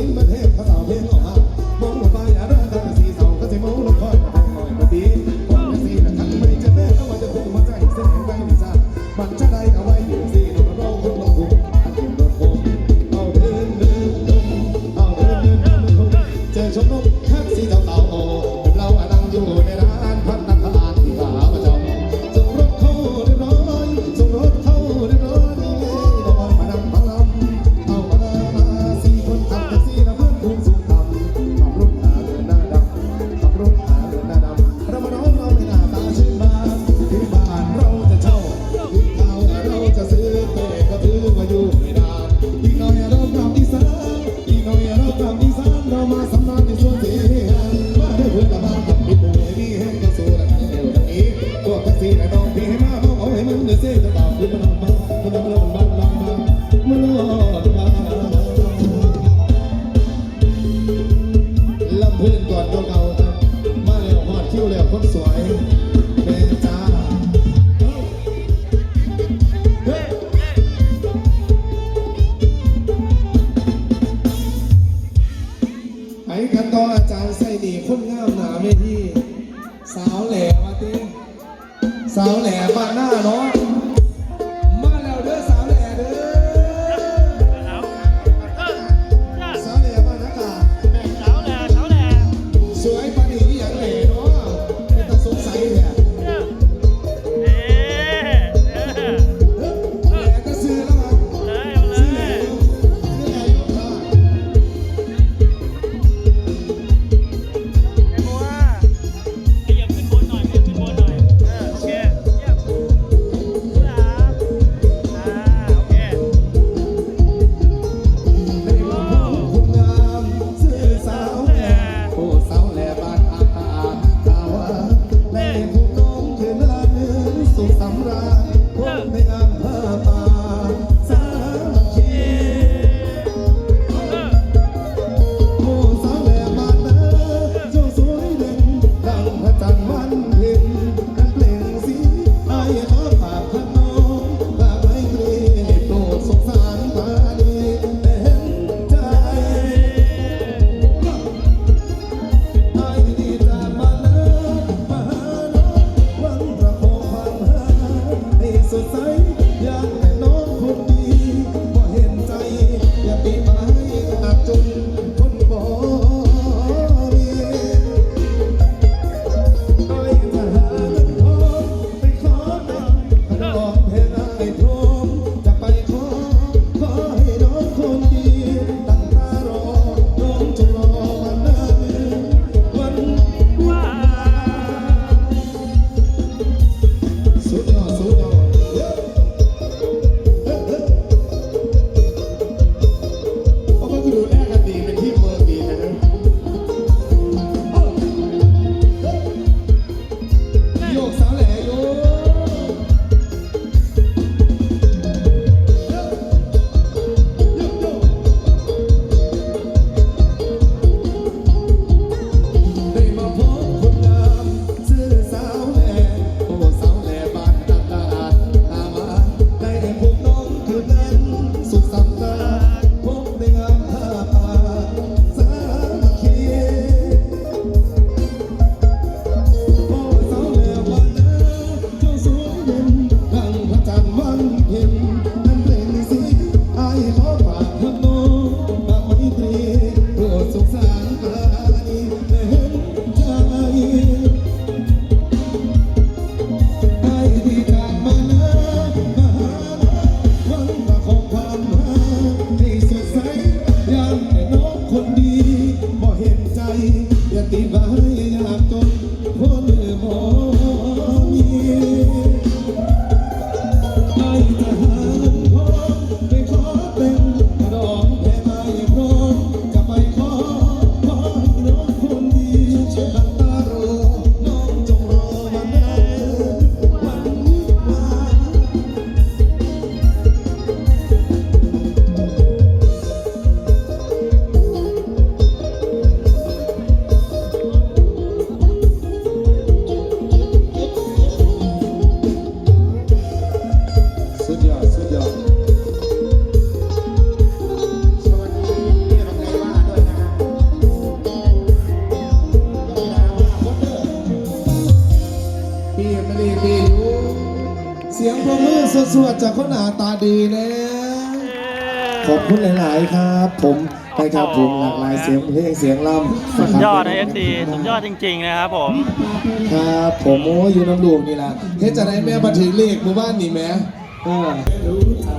ทิ้งประเทศเขาต่อ สวดจากคนหน้าตาดีนะ ขอบคุณหลาย ๆ ครับ ผมนะครับผมหลากหลายเสียงเพลงเสียงล่ำสุดยอดนะนะคเอรับฟซีสุดยอดจริง ๆ นะครับผมครับผมโอ้ยอยู่น้ำลูกนี่ล่ะเฮ็ดจะได้แม่บันทึกเลขหมู่บ้านนี่แหม่เออรู้ทั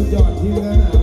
Sujan, here and now.